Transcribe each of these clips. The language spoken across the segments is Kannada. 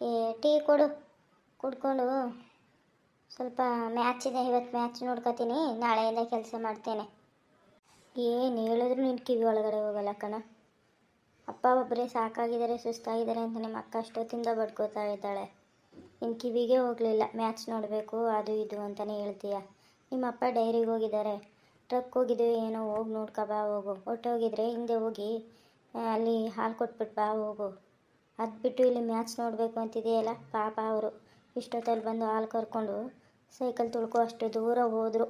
ಏ, ಟೀ ಕೊಡು. ಕುಡ್ಕೊಂಡು ಸ್ವಲ್ಪ ಮ್ಯಾಚ್ ಇದೆ. ಇವತ್ತು ಮ್ಯಾಚ್ ನೋಡ್ಕೊತೀನಿ. ನಾಳೆಯಿಂದ ಕೆಲಸ ಮಾಡ್ತೇನೆ. ಏನು ಹೇಳಿದ್ರು ನಿನ್ನ ಕಿವಿ ಒಳಗಡೆ ಹೋಗಲ್ಲ ಕಣ. ಅಪ್ಪ ಒಬ್ಬರೇ ಸಾಕಾಗಿದ್ದಾರೆ, ಸುಸ್ತಾಗಿದ್ದಾರೆ ಅಂತ ನಿಮ್ಮ ಅಕ್ಕ ಅಷ್ಟೊತ್ತಿಂದ ಬಡ್ಕೋತಾ ಇದ್ದಾಳೆ. ನಿನ್ನ ಕಿವಿಗೆ ಹೋಗಲಿಲ್ಲ. ಮ್ಯಾಚ್ ನೋಡಬೇಕು, ಅದು ಇದು ಅಂತಲೇ ಹೇಳ್ತೀಯ. ನಿಮ್ಮ ಅಪ್ಪ ಡೈರಿಗೆ ಹೋಗಿದ್ದಾರೆ. ಟ್ರಕ್ ಹೋಗಿದ್ದೀವಿ ಏನೋ ಹೋಗಿ ನೋಡ್ಕೋ ಬಾ ಹೋಗು. ಹೊಟ್ಟೋಗಿದ್ರೆ ಹಿಂದೆ ಹೋಗಿ ಅಲ್ಲಿ ಹಾಲು ಕೊಟ್ಬಿಟ್ಟು ಬಾ ಹೋಗು. ಅದು ಬಿಟ್ಟು ಇಲ್ಲಿ ಮ್ಯಾಚ್ ನೋಡಬೇಕು ಅಂತಿದೆಯಲ್ಲ? ಪಾಪ ಅವರು. ಇಷ್ಟೊತ್ತಲ್ಲಿ ಬಂದು ಹಾಲು ಕರ್ಕೊಂಡು ಸೈಕಲ್ ತುಳ್ಕೊ ಅಷ್ಟು ದೂರ ಹೋದರು.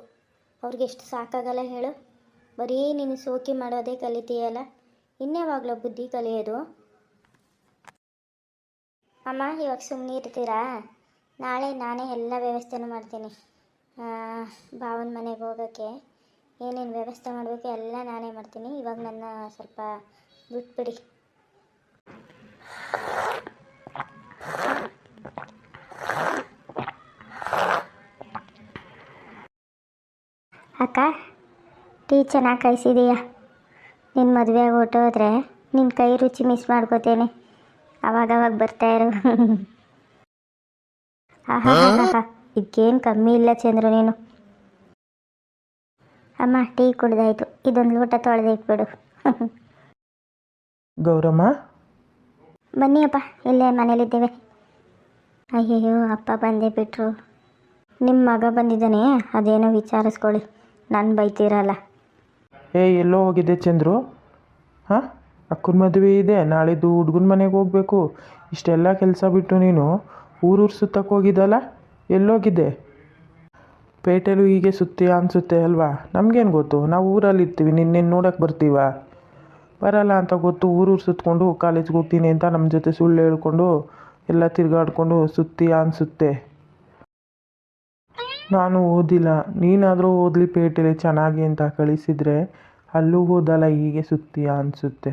ಅವ್ರಿಗೆ ಎಷ್ಟು ಸಾಕಾಗಲ್ಲ ಹೇಳು? ಬರೀ ನೀನು ಸೋಕಿ ಮಾಡೋದೇ ಕಲಿತೀಯಲ್ಲ? ಇನ್ಯಾವಾಗಲೂ ಬುದ್ಧಿ ಕಲಿಯೋದು? ಅಮ್ಮ, ಇವಾಗ ಸುಮ್ಮನೆ ಇರ್ತೀರಾ? ನಾಳೆ ನಾನೇ ಎಲ್ಲ ವ್ಯವಸ್ಥೆನೂ ಮಾಡ್ತೀನಿ. ಭಾವನ ಮನೆಗೆ ಹೋಗೋಕ್ಕೆ. ಏನೇನು ವ್ಯವಸ್ಥೆ ಮಾಡಬೇಕು ಎಲ್ಲ ನಾನೇ ಮಾಡ್ತೀನಿ. ಇವಾಗ ನನ್ನ ಸ್ವಲ್ಪ ಬಿಟ್ಬಿಡಿ. ಅಕ್ಕ ಟೀ ಚೆನ್ನಾಗಿ ಕಾಯಿಸಿದೀಯ ನಿನ್ನ ಮದುವೆಗೆ ಹೊಟ್ಟೋದ್ರೆ ನಿನ್ನ ಕೈ ರುಚಿ ಮಿಸ್ ಮಾಡ್ಕೋತೇನೆ. ಅವಾಗವಾಗ ಬರ್ತಾ ಇರು. ಆಹಾ ಇದಕ್ಕೇನು ಕಮ್ಮಿ ಇಲ್ಲ ಚಂದ್ರು ನೀನು. ಅಮ್ಮ ಟೀ ಕುಡ್ದಾಯ್ತು. ಇದೊಂದು ಲೋಟ ತೊಳೆದಿಟ್ಬಿಡು. ಗೌರಮ್ಮ ಬನ್ನಿ ಅಪ್ಪ, ಇಲ್ಲೇ ಮನೇಲಿದ್ದೇವೆ. ಅಯ್ಯಯ್ಯೋ, ಅಪ್ಪ ಬಂದೇ ಬಿಟ್ರು. ನಿಮ್ಮ ಮಗ ಬಂದಿದ್ದಾನೆ, ಅದೇನೋ ವಿಚಾರಿಸ್ಕೊಳ್ಳಿ. ನಾನು ಬೈತೀರಲ್ಲ ಏ, ಎಲ್ಲೋ ಹೋಗಿದ್ದೆ ಚಂದ್ರು? ಹಾಂ? ಅಕ್ಕನ ಮದುವೆ ಇದೆ, ನಾಳಿದ್ದು ಹುಡುಗನ ಮನೆಗೆ ಹೋಗಬೇಕು. ಇಷ್ಟೆಲ್ಲ ಕೆಲಸ ಬಿಟ್ಟು ನೀನು ಊರೂರು ಸುತ್ತಕ್ಕೆ ಹೋಗಿದ್ದಲ್ಲ? ಎಲ್ಲೋಗಿದ್ದೆ? ಪೇಟೆಲು ಹೀಗೆ ಸುತ್ತಿ ಅನಿಸುತ್ತೆ ಅಲ್ವಾ? ನಮಗೇನು ಗೊತ್ತು? ನಾವು ಊರಲ್ಲಿ ಇರ್ತೀವಿ ನಿನ್ನೇನು ನೋಡೋಕೆ ಬರ್ತೀವ? ಬರಲ್ಲ ಅಂತ ಗೊತ್ತು ಊರೂರು ಸುತ್ತಕೊಂಡು ಕಾಲೇಜ್ಗೆ ಹೋಗ್ತೀನಿ ಅಂತ ನಮ್ಮ ಜೊತೆ ಸುಳ್ಳು ಹೇಳ್ಕೊಂಡು ಎಲ್ಲ ತಿರುಗಾಡ್ಕೊಂಡು ಸುತ್ತಿ ಅನಿಸುತ್ತೆ. ನಾನು ಓದಿಲ್ಲ. ನೀನಾದರೂ ಓದಲಿ ಪೇಟೆಲಿ ಚೆನ್ನಾಗಿ ಅಂತ ಕಳಿಸಿದರೆ ಅಲ್ಲೂ ಓದಲ್ಲ ಹೀಗೆ ಸುತ್ತೀಯ ಅನಿಸುತ್ತೆ.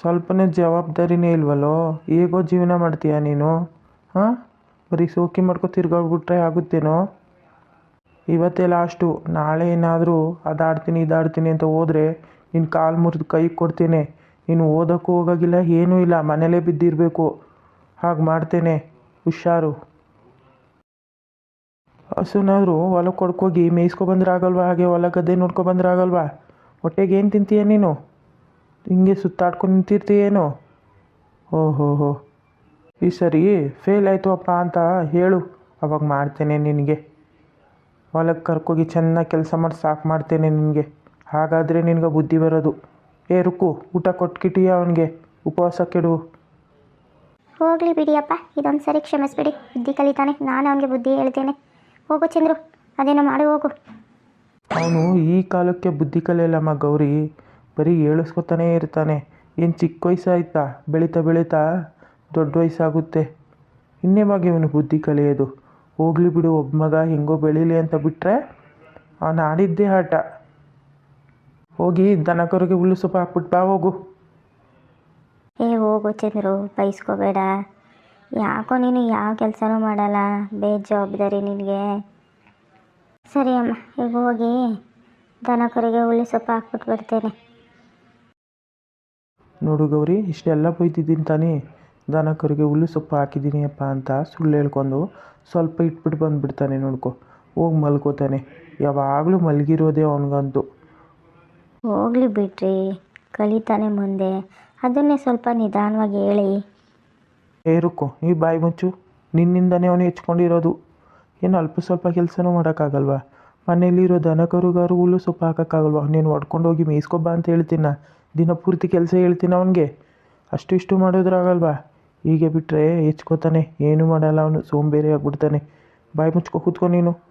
ಸ್ವಲ್ಪನೇ ಜವಾಬ್ದಾರಿನೇ ಇಲ್ವಲ್ಲೋ? ಹೇಗೋ ಜೀವನ ಮಾಡ್ತೀಯ ನೀನು? ಹಾಂ? ಬರೀ ಸೋಕಿ ಮಾಡ್ಕೊ ತಿರ್ಗಾಡ್ಬಿಟ್ರೆ ಆಗುತ್ತೇನೋ? ಇವತ್ತೇ ಲಾಸ್ಟು ನಾಳೆ ಏನಾದರೂ ಅದಾಡ್ತೀನಿ, ಇದಾಡ್ತೀನಿ ಅಂತ ಹೋದರೆ ನಿನ್ನ ಕಾಲು ಮುರಿದು ಕೈ ಕೊಡ್ತೇನೆ. ನೀನು ಓದೋಕ್ಕೂ ಹೋಗೋಗಿಲ್ಲ, ಏನೂ ಇಲ್ಲ, ಮನೇಲೇ ಬಿದ್ದಿರಬೇಕು. ಹಾಗೆ ಮಾಡ್ತೇನೆ, ಹುಷಾರು. ಹಸುನಾದ್ರು ಹೊಲಕ್ಕೆ ಕೊಡ್ಕೋಗಿ ಮೇಯಿಸ್ಕೊ ಬಂದ್ರೆ ಆಗಲ್ವಾ ಹಾಗೆ ಹೊಲ ಗದ್ದೆ ನೋಡ್ಕೊ ಬಂದ್ರೆ ಆಗಲ್ವಾ ಹೊಟ್ಟೆಗೆ ಏನು ತಿಂತೀಯ ನೀನು? ಹಿಂಗೆ ಸುತ್ತಾಡ್ಕೊಂಡು ನಿಂತಿರ್ತೀಯೇನು? ಓಹೋ ಹೋ ಈ ಸರಿ ಫೇಲ್ ಆಯಿತು ಅಪ್ಪ ಅಂತ ಹೇಳು. ಅವಾಗ ಮಾಡ್ತೇನೆ ನಿನಗೆ. ಹೊಲಕ್ಕೆ ಕರ್ಕೋಗಿ ಚೆನ್ನಾಗಿ ಕೆಲಸ ಮಾಡಿ, ಸಾಕು ಮಾಡ್ತೇನೆ ನಿನಗೆ. ಹಾಗಾದರೆ ನಿನಗೆ ಬುದ್ಧಿ ಬರೋದು. ಏ ರುಕ್ಕು ಊಟ ಕೊಟ್ಕಿಟ್ಟಿಯ ಅವನಿಗೆ. ಉಪವಾಸ ಕೆಡು. ಹೋಗಲಿ ಬಿಡಿಯಪ್ಪ ಇದೊಂದು ಸರಿ ಕ್ಷಮಿಸ್ಬಿಡಿ. ಬುದ್ಧಿ ಕಲಿತಾನೆ ನಾನು ಅವನಿಗೆ ಬುದ್ಧಿ ಹೇಳ್ತೇನೆ. ಹೋಗು ಚಂದ್ರು ಅದೇನೋ ಮಾಡಿ ಹೋಗು. ಅವನು ಈ ಕಾಲಕ್ಕೆ ಬುದ್ಧಿ ಕಲಿಯಲ್ಲಮ್ಮ ಗೌರಿ. ಬರೀ ಏಳಿಸ್ಕೊತಾನೇ ಇರ್ತಾನೆ. ಏನು ಚಿಕ್ಕ ವಯಸ್ಸಾಯ್ತಾ? ಬೆಳೀತಾ ಬೆಳೀತಾ ದೊಡ್ಡ ವಯಸ್ಸಾಗುತ್ತೆ. ಮಗ ಇವನು ಬುದ್ಧಿ ಕಲಿಯೋದು. ಹೋಗ್ಲಿ ಬಿಡು ಒಬ್ಬ ಮಗ ಹೆಂಗೋ ಬೆಳೀಲಿ ಅಂತ ಬಿಟ್ಟರೆ ಅವನು ಆಡಿದ್ದೇ ಆಟ ಹೋಗಿ ದನ ಕರುಗೆ ಹುಲ್ಲು ಸೊಪ್ಪು ಹಾಕ್ಬಿಟ್ಟು ಬಾ ಹೋಗು. ಏ ಹೋಗು ಚಂದ್ರು ಬೈಸ್ಕೋಬೇಡ. ಯಾಕೋ ನೀನು ಯಾವ ಕೆಲಸನೂ ಮಾಡಲ್ಲ ಬೇಜವಾಬ್ದಾರಿ ನಿನಗೆ. ಸರಿ ಅಮ್ಮ ಈಗ ಹೋಗಿ ದನ ಹುಲ್ಲು ಸೊಪ್ಪು ಹಾಕ್ಬಿಟ್ಟು ಬರ್ತೇನೆ. ನೋಡು ಗೌರಿ ಇಷ್ಟೆಲ್ಲ ಬೈದಿದ್ದೀನಿ ತಾನೇ. ದನ ಕರುಗೆ ಹುಲ್ಲು ಸೊಪ್ಪು ಹಾಕಿದ್ದೀನಿ ಅಪ್ಪ ಅಂತ ಸುಳ್ಳು ಹೇಳ್ಕೊಂಡು ಸ್ವಲ್ಪ ಇಟ್ಬಿಟ್ಟು ಬಂದುಬಿಡ್ತಾನೆ ನೋಡ್ಕೊ. ಹೋಗಿ ಮಲ್ಕೋತಾನೆ. ಯಾವಾಗಲೂ ಮಲಗಿರೋದೇ ಅವನಿಗಂತೂ. ಹೋಗ್ಲಿ ಬಿಡ್ರಿ ಕಲಿತಾನೆ ಮುಂದೆ. ಅದನ್ನೇ ಸ್ವಲ್ಪ ನಿಧಾನವಾಗಿ ಹೇಳಿ. ಏ ನೀ ಬಾಯಿ ಮುಚ್ಚು. ನಿನ್ನಿಂದನೇ ಅವನು ಹೆಚ್ಕೊಂಡಿರೋದು. ಏನು ಅಲ್ಪ ಸ್ವಲ್ಪ ಕೆಲಸನೂ ಮಾಡೋಕ್ಕಾಗಲ್ವಾ? ಮನೇಲಿರೋ ದನ ಕರುಗಾರು ಹುಲ್ಲು ಸೊಪ್ಪು ಹಾಕೋಕ್ಕಾಗಲ್ವಾ? ನೀನು ಹೊಡ್ಕೊಂಡೋಗಿ ಮೇಯಿಸ್ಕೊಬ್ಬ ಅಂತ ಹೇಳ್ತೀನ. ದಿನ ಪೂರ್ತಿ ಕೆಲಸ ಹೇಳ್ತೀನಿ ಅವನಿಗೆ. ಅಷ್ಟು ಇಷ್ಟು ಮಾಡೋದ್ರಾಗಲ್ವಾ? ಹೀಗೆ ಬಿಟ್ಟರೆ ಹೆಚ್ಕೋತಾನೆ. ಏನೂ ಮಾಡಲ್ಲ ಅವನು. ಸೋಂಬೇರಿ ಆಗ್ಬಿಡ್ತಾನೆ. ಬಾಯಿ ಮುಚ್ಕೊ ಕೂತ್ಕೊ ನೀನು.